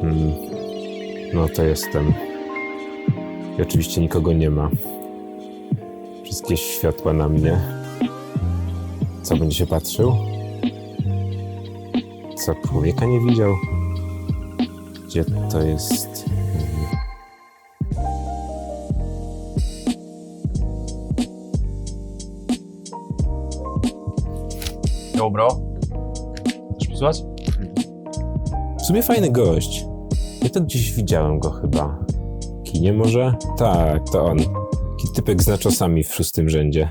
Hmm. No to jestem. I oczywiście nikogo nie ma. Wszystkie światła na mnie. Co będzie się patrzył? Co człowieka nie widział? Gdzie to jest? Hmm. Yo, bro. Chcesz posłuchać? Sumie fajny gość. Ja to gdzieś widziałem go chyba. Kinie może? Tak, to on. Taki typek z naczosami w szóstym rzędzie.